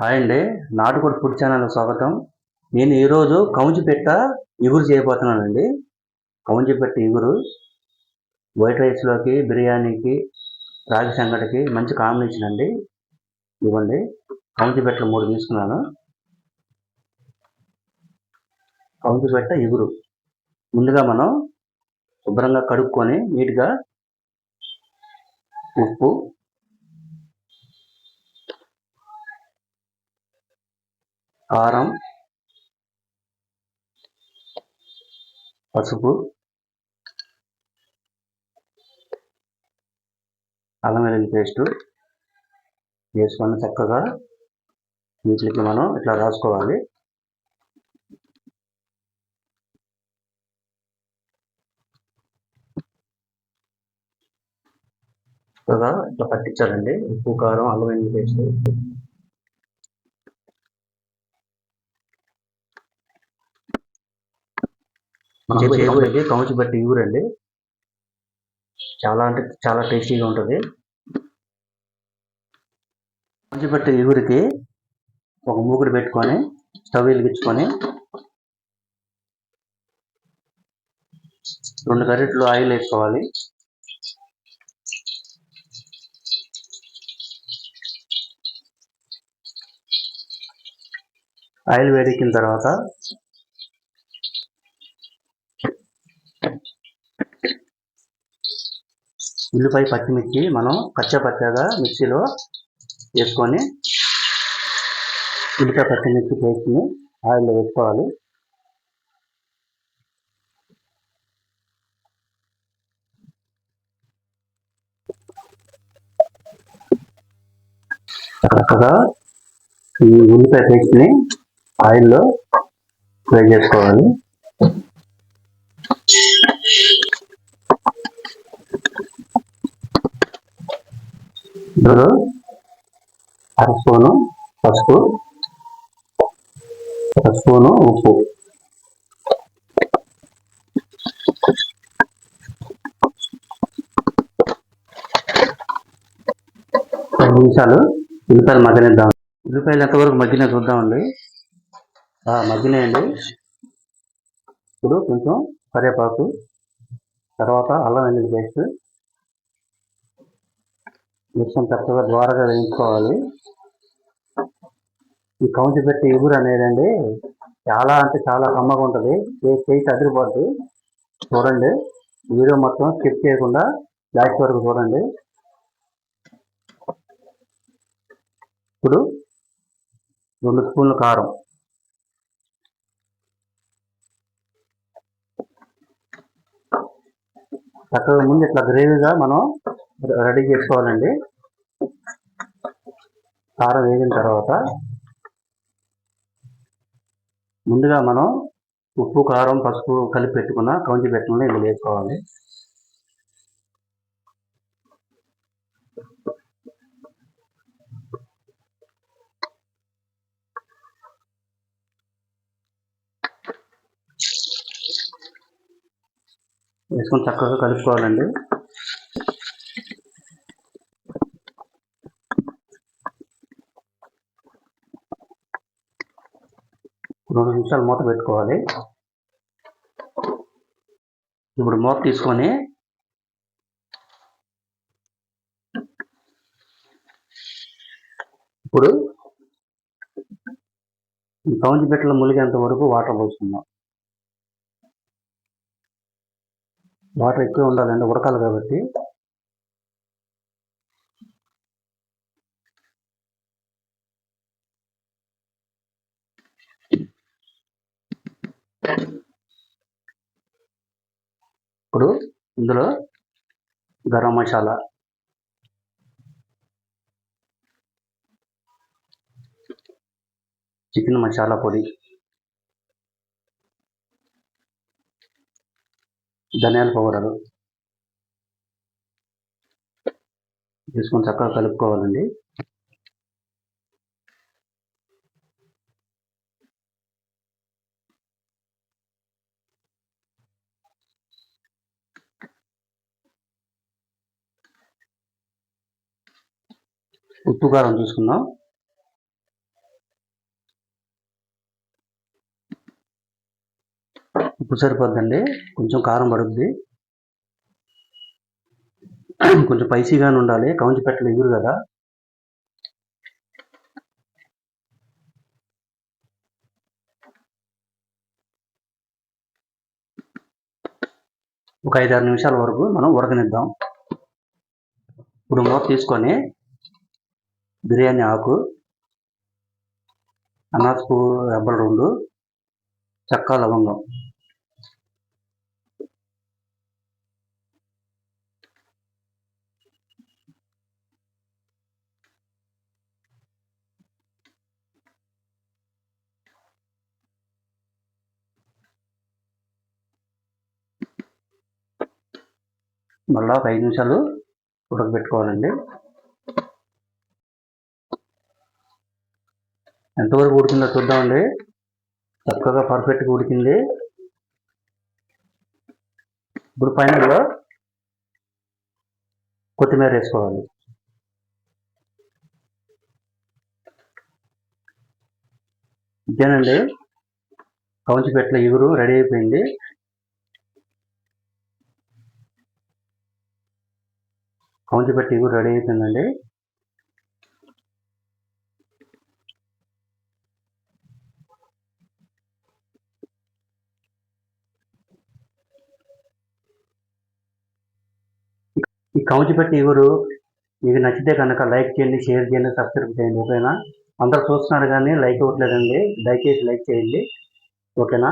Hi అండి నాటుకోడి food channel స్వాగతం. నేను ఈరోజు కౌంచిపెట్ట ఇగురు చేయబోతున్నానండి. కౌంచిపెట్ట ఇగురు వైట్ రైస్లోకి బిర్యానీకి రాగి సంగటికి మంచి కాంబినేషన్ అండి. ఇవ్వండి కౌంచిపెట్టలు మూడు తీసుకున్నాను. కౌంచిపెట్ట ఇగురు. ముందుగా మనం శుభ్రంగా కడుక్కొని నీట్గా ఉప్పు కారం పసుపు అల్లం వెల్లుల్లి పేస్టు వేసుకొని చక్కగా వీటికి మనం ఇట్లా రాసుకోవాలి. ఇట్లా పట్టించాలండి. ఉప్పు కారం అల్లం వెల్లుల్లి పేస్ట్. చేయబోయేది కౌచి బట్టి ఊరండి చాలా అంటే చాలా టేస్టీగా ఉంటుంది. కౌచి బట్టి ఊరికి ఒక మూకుడు పెట్టుకొని స్టవ్ వెలిగించుకొని రెండు గరిటెలు ఆయిల్ వేసుకోవాలి. ఆయిల్ వేడెక్కిన తర్వాత ఉల్లిపాయ పచ్చిమిర్చి మనం పచ్చపచ్చగా మిక్సీలో వేసుకొని ఉల్లిపాయ పచ్చిమిర్చి పేస్ట్ని ఆయిల్లో వేసుకోవాలి. చక్కగా ఈ ఉల్లిపాయ పేస్ట్ని ఆయిల్లో ఫ్రై చేసుకోవాలి. ఇందులో అర స్పూను పసుపు. ఒక స్పూను ఉప్పు. పది నిమిషాలు. ఉల్లిపాయలు మగ్గనిద్దాం. ఉల్లిపాయలు ఎంతవరకు మగ్గిన చూద్దామండి. మగ్గినాయండి. ఇప్పుడు కొంచెం కరివేపాకు తర్వాత అల్లం వెల్లుల్లి పేస్ట్ మిషన్ చక్కగా ద్వారగా వేయించుకోవాలి. ఈ కౌంటి పెట్టే ఎగురు అనేదండి. చాలా అంటే చాలా కమ్మగా ఉంటుంది. ఏ చేసి అదిరిపోద్ది చూడండి. వీడియో మొత్తం స్కిప్ చేయకుండా లాస్ట్ వరకు చూడండి. ఇప్పుడు రెండు స్పూన్లు కారం. చక్కగా ముందు ఇట్లా గ్రేవీగా మనం రెడీ చేసుకోవాలండి. కారం వేగిన తర్వాత ముందుగా మనం ఉప్పు కారం పసుపు కలిపి పెట్టుకున్న కౌంచి పెట్టుకుని ఇందులో వేసుకోవాలి. వేసుకొని చక్కగా కలుపుకోవాలండి. రెండు నిమిషాలు మూత పెట్టుకోవాలి. ఇప్పుడు మూత తీసుకొని ఇప్పుడు ఈ కౌంచి ములిగేంత వరకు వాటర్ పోసుకుందాం. వాటర్ ఎక్కువ ఉండాలండి ఉడకాలి కాబట్టి ఇప్పుడు ఇందులో గరం మసాలా. చికెన్ మసాలా పొడి. ధనియాల పౌడరు. తీసుకొని చక్కగా కలుపుకోవాలండి. ఉప్పు కారం చూసుకుందాం. ఉప్పు సరిపోద్దండి. కొంచెం కారం పడుద్ది. కొంచెం స్పైసీగానే ఉండాలి. కౌంచి పెట్టలు ఎగురు కదా. ఒక ఐదారు నిమిషాల వరకు మనం ఉడకనిద్దాం. ఇప్పుడు మూత తీసుకొని బిర్యానీ ఆకు అనాసపు రెబ్బలు రెండు చెక్క లవంగం. మళ్ళా ఒక ఐదు నిమిషాలు ఉడకబెట్టుకోవాలండి. ఎంతవరకు ఉడికిందో చూద్దామండి. చక్కగా పర్ఫెక్ట్గా ఉడికింది. ఇప్పుడు ఫైనల్లో కొత్తిమీర వేసుకోవాలి. ఇదేనండి. కౌంచి ఇగురు ఎగురు రెడీ అయిపోయింది. కౌంచి ఇగురు ఎగురు రెడీ అయిపోయిందండి. ఈ కౌంచి పెట్టి మీకు నచ్చితే కనుక లైక్ చేయండి షేర్ చేయండి సబ్స్క్రైబ్ చేయండి ఓకేనా? అందరు చూస్తున్నారు కానీ లైక్ ఇవ్వట్లేదండి. దయచేసి లైక్ చేయండి. ఓకేనా?